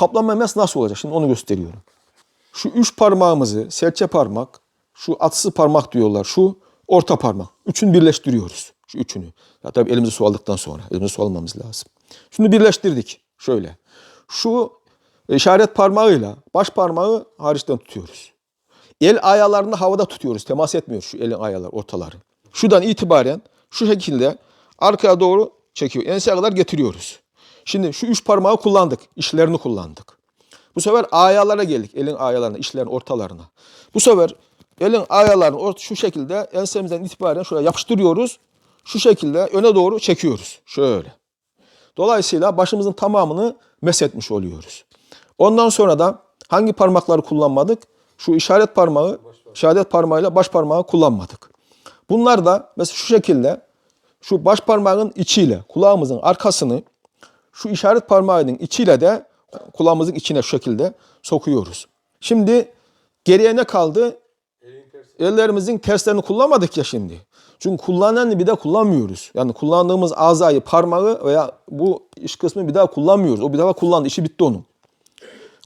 Kaplama memesi nasıl olacak? Şimdi onu gösteriyorum. Şu üç parmağımızı, serçe parmak, şu atsız parmak diyorlar, şu orta parmak. Üçünü birleştiriyoruz. Şu üçünü. Ya tabii elimizi su aldıktan sonra. Elimizi su almamız lazım. Şunu birleştirdik. Şöyle. Şu işaret parmağıyla baş parmağı hariçten tutuyoruz. El ayalarını havada tutuyoruz. Temas etmiyor şu elin ayalar, ortaları. Şuradan itibaren şu şekilde arkaya doğru çekiyor. Enseye kadar getiriyoruz. Şimdi şu üç parmağı kullandık. işlerini kullandık. Bu sefer ayalara geldik. Elin ayalarına, işlerin ortalarına. Bu sefer elin ayalarını şu şekilde ensemizden itibaren şuraya yapıştırıyoruz. Şu şekilde öne doğru çekiyoruz. Şöyle. Dolayısıyla başımızın tamamını meshetmiş oluyoruz. Ondan sonra da hangi parmakları kullanmadık? Şu işaret parmağı, işaret parmağıyla baş parmağı kullanmadık. Bunlar da mesela şu şekilde şu baş parmağın içiyle kulağımızın arkasını şu işaret parmağının içiyle de kulağımızın içine şu şekilde sokuyoruz. Şimdi geriye ne kaldı? Ellerimizin terslerini kullanmadık ya şimdi. Çünkü kullanan bir de kullanmıyoruz. Yani kullandığımız azayı, parmağı veya bu iş kısmı bir daha kullanmıyoruz. O bir daha kullandı. işi bitti onun.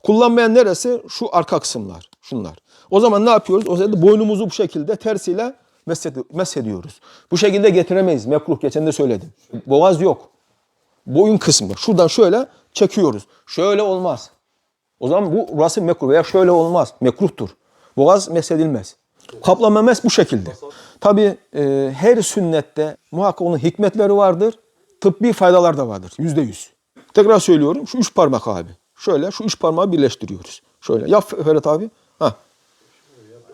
Kullanmayan neresi? Şu arka kısımlar. Şunlar. O zaman ne yapıyoruz? O zaman boynumuzu bu şekilde tersiyle meshed- meshediyoruz. Bu şekilde getiremeyiz. Mekruh geçen de söyledim. Boğaz yok. Boyun kısmı. Şuradan şöyle çekiyoruz. Şöyle olmaz. O zaman bu burası mekruh veya şöyle olmaz. Mekruhtur. Boğaz meshedilmez. Kaplama mes bu şekilde. Tabi her sünnette muhakkak onun hikmetleri vardır. Tıbbi faydalar da vardır. Yüzde yüz. Tekrar söylüyorum. Şu üç parmak abi. Şöyle şu üç parmağı birleştiriyoruz. Şöyle. Yap Ferhat abi. Ha.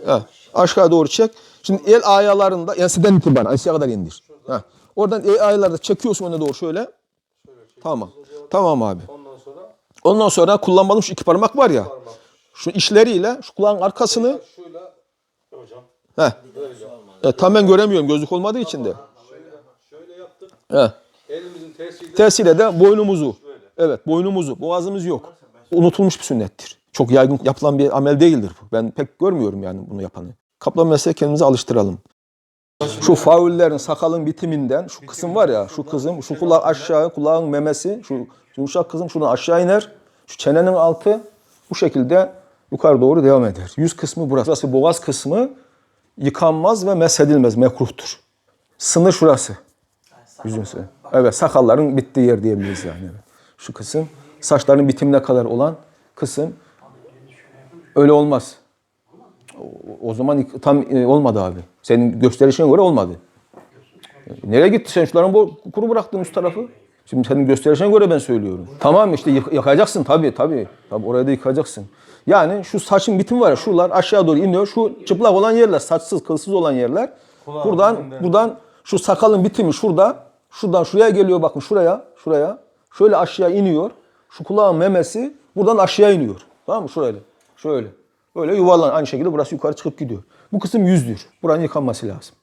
Ha. Aşağı doğru çek. Şimdi el ayalarında enseden itibaren enseye kadar indir. Ha. Oradan el ayalarda çekiyorsun öne doğru şöyle. Tamam. Tamam abi. Ondan sonra Ondan şu iki parmak var ya. Şu işleriyle şu kulağın arkasını şuyla hocam. E, tam ben göremiyorum gözlük olmadığı için de. şöyle, şöyle yaptık. Heh. Elimizin tersiyle de boynumuzu. Evet boynumuzu. Boğazımız yok. Unutulmuş bir sünnettir. Çok yaygın yapılan bir amel değildir bu. Ben pek görmüyorum yani bunu yapanı. Kaplama mesleğe kendimizi alıştıralım. Şu faullerin sakalın bitiminden şu kısım var ya şu kızım şu kulak aşağı kulağın memesi şu yumuşak kızım şunu aşağı iner. Şu çenenin altı bu şekilde yukarı doğru devam eder. Yüz kısmı burası. Burası boğaz kısmı yıkanmaz ve meshedilmez mekruhtur. Sınır şurası. Yüzün sı- Evet sakalların bittiği yer diyebiliriz yani. Evet. Şu kısım saçların bitimine kadar olan kısım öyle olmaz. O, zaman tam e, olmadı abi. Senin gösterişine göre olmadı. Nereye gitti sen şuların bu kuru bıraktın üst tarafı? Şimdi senin gösterişine göre ben söylüyorum. Tamam işte yık- yıkacaksın tabii tabii. Tabii orayı da yıkacaksın. Yani şu saçın bitimi var ya şuralar aşağı doğru iniyor. Şu çıplak olan yerler, saçsız, kılsız olan yerler. Buradan buradan şu sakalın bitimi şurada. Şuradan şuraya geliyor bakın şuraya, şuraya. Şöyle aşağı iniyor. Şu kulağın memesi buradan aşağı iniyor. Tamam mı? Şöyle. Şöyle. Böyle yuvarlan aynı şekilde burası yukarı çıkıp gidiyor. Bu kısım yüzdür. Buranın yıkanması lazım.